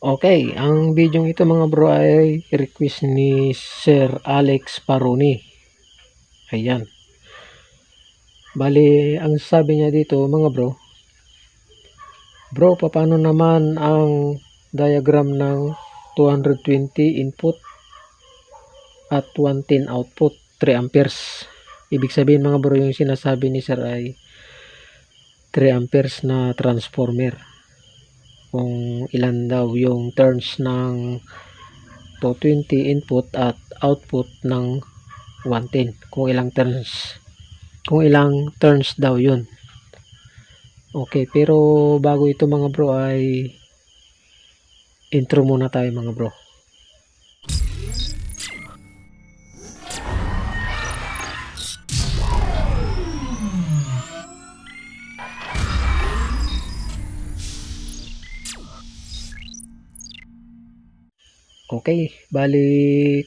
Okay, ang video ito mga bro ay request ni Sir Alex Paroni. Ayan. Bali, ang sabi niya dito mga bro, Bro, paano naman ang diagram ng 220 input at 110 output 3 amperes? Ibig sabihin mga bro, yung sinasabi ni Sir ay 3 amperes na transformer kung ilan daw yung turns ng 220 input at output ng 110 kung ilang turns kung ilang turns daw yun. Okay pero bago ito mga bro ay intro muna tayo mga bro Okay, bali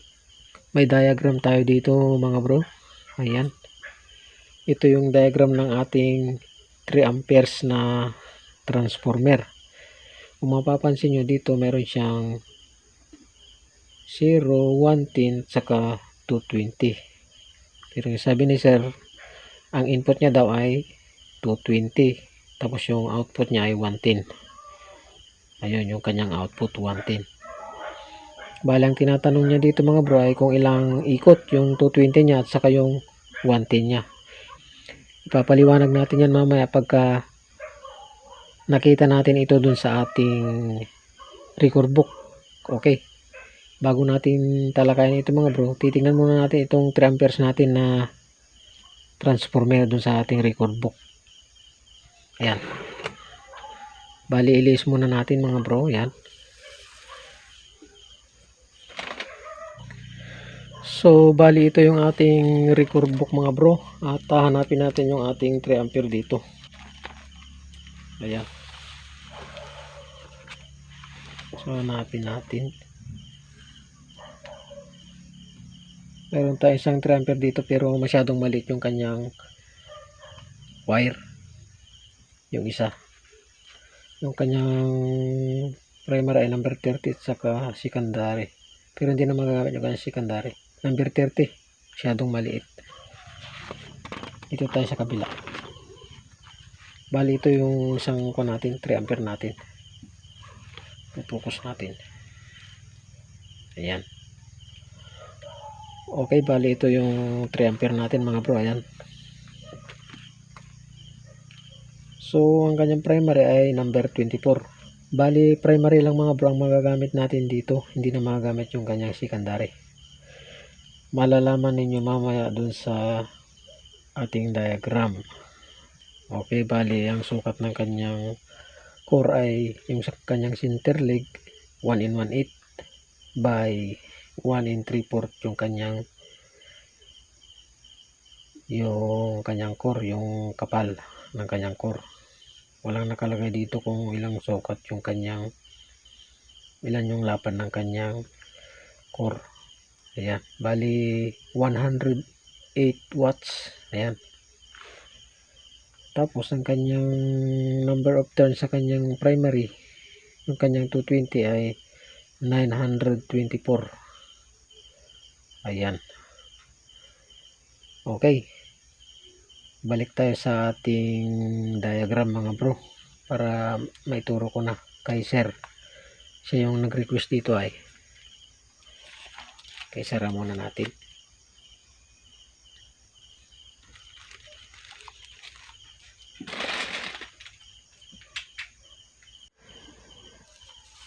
may diagram tayo dito mga bro. Ayan. Ito yung diagram ng ating 3 amperes na transformer. Kung mapapansin nyo dito, meron siyang 0, 110, saka 220. Pero sabi ni sir, ang input niya daw ay 220. Tapos yung output niya ay 110. Ayun, yung kanyang output 110. Balang tinatanong niya dito mga bro ay kung ilang ikot yung 220 niya at saka yung 110 niya. Ipapaliwanag natin yan mamaya pagka nakita natin ito dun sa ating record book. Okay. Bago natin talakayan ito mga bro, titingnan muna natin itong 3 amperes natin na transformer dun sa ating record book. Ayan. Bali, ilis muna natin mga bro. Ayan. So, bali ito yung ating record book mga bro. At hahanapin natin yung ating 3 ampere dito. Ayan. So, hanapin natin. Meron tayo isang 3 ampere dito pero masyadong maliit yung kanyang wire. Yung isa. Yung kanyang primary ay number 30 at saka secondary. Pero hindi na magagamit yung kanyang secondary number 30 masyadong maliit. Dito tayo sa kabila. Bali ito yung isang ko natin 3 ampere natin. Focus natin. Ayan. Okay bali ito yung 3 ampere natin mga bro. Ayan. So ang kanyang primary ay number 24 bali primary lang mga bro ang magagamit natin dito. Hindi na magagamit yung kanyang secondary malalaman ninyo mamaya dun sa ating diagram. Okay bali ang sukat ng kanyang core ay yung sa kanyang center leg 1 in 1 8 by 1 in 3 4 yung kanyang yung kanyang core yung kapal ng kanyang core. Walang nakalagay dito kung ilang sukat yung kanyang ilan yung lapan ng kanyang core Ayan. Bali, 108 watts. Ayan. Tapos, ang kanyang number of turns sa kanyang primary, yung kanyang 220 ay 924. Ayan. Okay. Balik tayo sa ating diagram mga bro para maituro ko na kay sir. Siya yung nag-request dito ay kaya sara muna natin.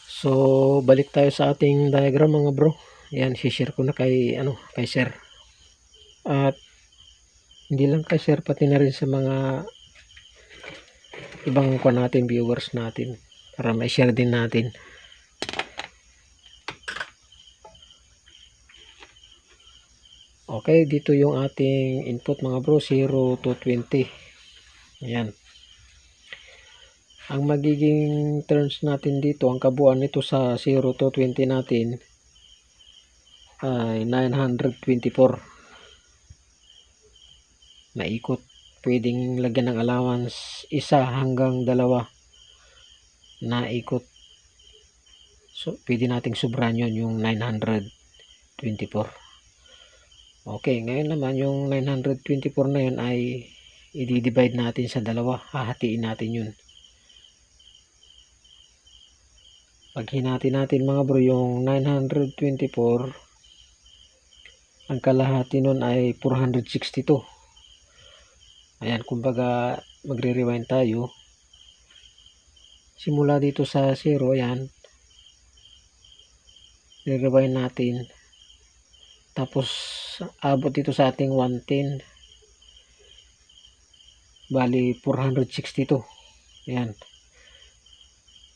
So balik tayo sa ating diagram mga bro. Yan share ko na kay ano kay sir. At hindi lang kay sir pati na rin sa mga ibang kwa natin viewers natin. Para may share din natin Okay, dito yung ating input mga bro, 0 to 20. Ayan. Ang magiging turns natin dito, ang kabuuan nito sa 0 to 20 natin ay 924 na ikot. Pwedeng lagyan ng allowance isa hanggang dalawa na ikot So, pwede nating subran yun yung 924. Okay, ngayon naman yung 924 na yun ay i-divide natin sa dalawa. Hahatiin natin yun. Pag hinati natin mga bro yung 924 ang kalahati nun ay 462. Ayan, kumbaga magre-rewind tayo. Simula dito sa 0, ayan. Re-rewind natin. Tapos, abot dito sa ating 110. Bali, 462. Ayan.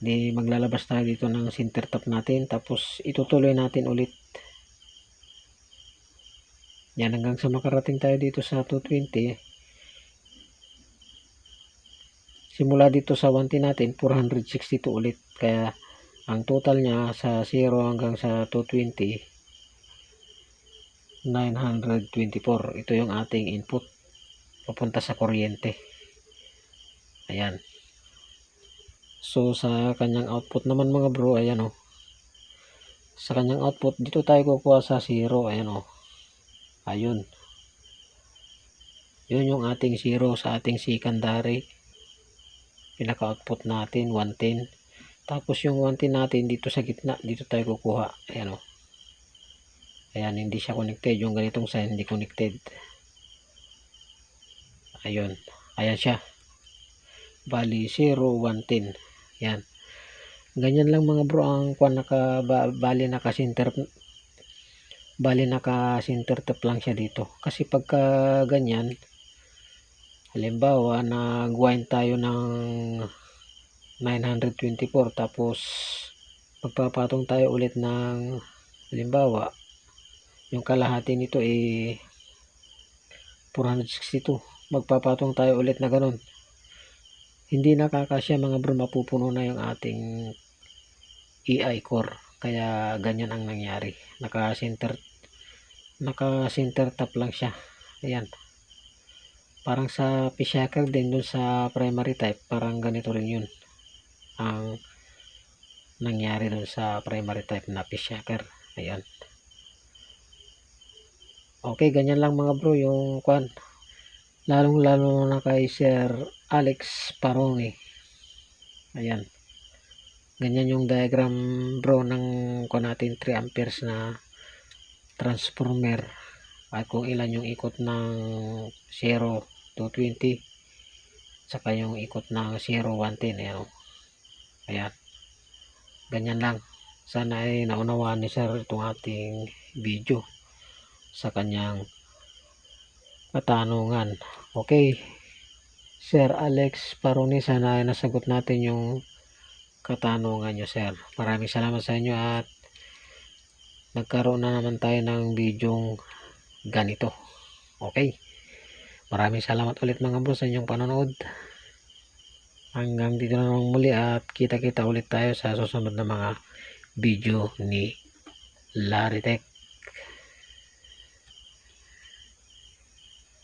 Di maglalabas tayo dito ng center tap natin. Tapos, itutuloy natin ulit. Yan, hanggang sa makarating tayo dito sa 220. Simula dito sa 110 natin, 462 ulit. Kaya, ang total niya sa 0 hanggang sa 220, 924. Ito yung ating input papunta sa kuryente. Ayan. So, sa kanyang output naman mga bro, ayan o. Sa kanyang output, dito tayo kukuha sa 0. Ayan o. Ayun. Yun yung ating 0 sa ating secondary. Pinaka-output natin, 110. Tapos yung 110 natin dito sa gitna, dito tayo kukuha. Ayan o. Ayan, hindi siya connected. Yung ganitong sign, hindi connected. Ayun. Ayan siya. Bali, 0, 110. Yan. Ganyan lang mga bro ang kwan naka ba, bali naka center bali naka center tap lang siya dito. Kasi pagka ganyan halimbawa nag-wind tayo ng 924 tapos magpapatong tayo ulit ng halimbawa yung kalahati nito ay 462 magpapatong tayo ulit na ganun. Hindi nakakasya mga bro mapupuno na yung ating EI core. Kaya ganyan ang nangyari. Naka center naka center tap lang siya. Ayan. Parang sa P-shaker din dun sa primary type parang ganito rin yun ang nangyari dun sa primary type na P-shaker ayan okay ganyan lang mga bro yung kwan. Lalong lalo na kay Sir Alex Paroni. Ayan. Ganyan yung diagram bro ng kung natin 3 amperes na transformer. At kung ilan yung ikot ng 0 to 20 saka yung ikot ng 0 110 ayan o. ayan. Ganyan lang. Sana ay naunawaan ni sir itong ating video sa kanyang katanungan. Okay Sir Alex Paroni sana nasagot natin yung katanungan nyo sir. Maraming salamat sa inyo at nagkaroon na naman tayo ng bidyong ganito. Okay maraming salamat ulit mga bro sa inyong panonood. Hanggang dito na lang muli at kita kita ulit tayo sa susunod na mga video ni Larry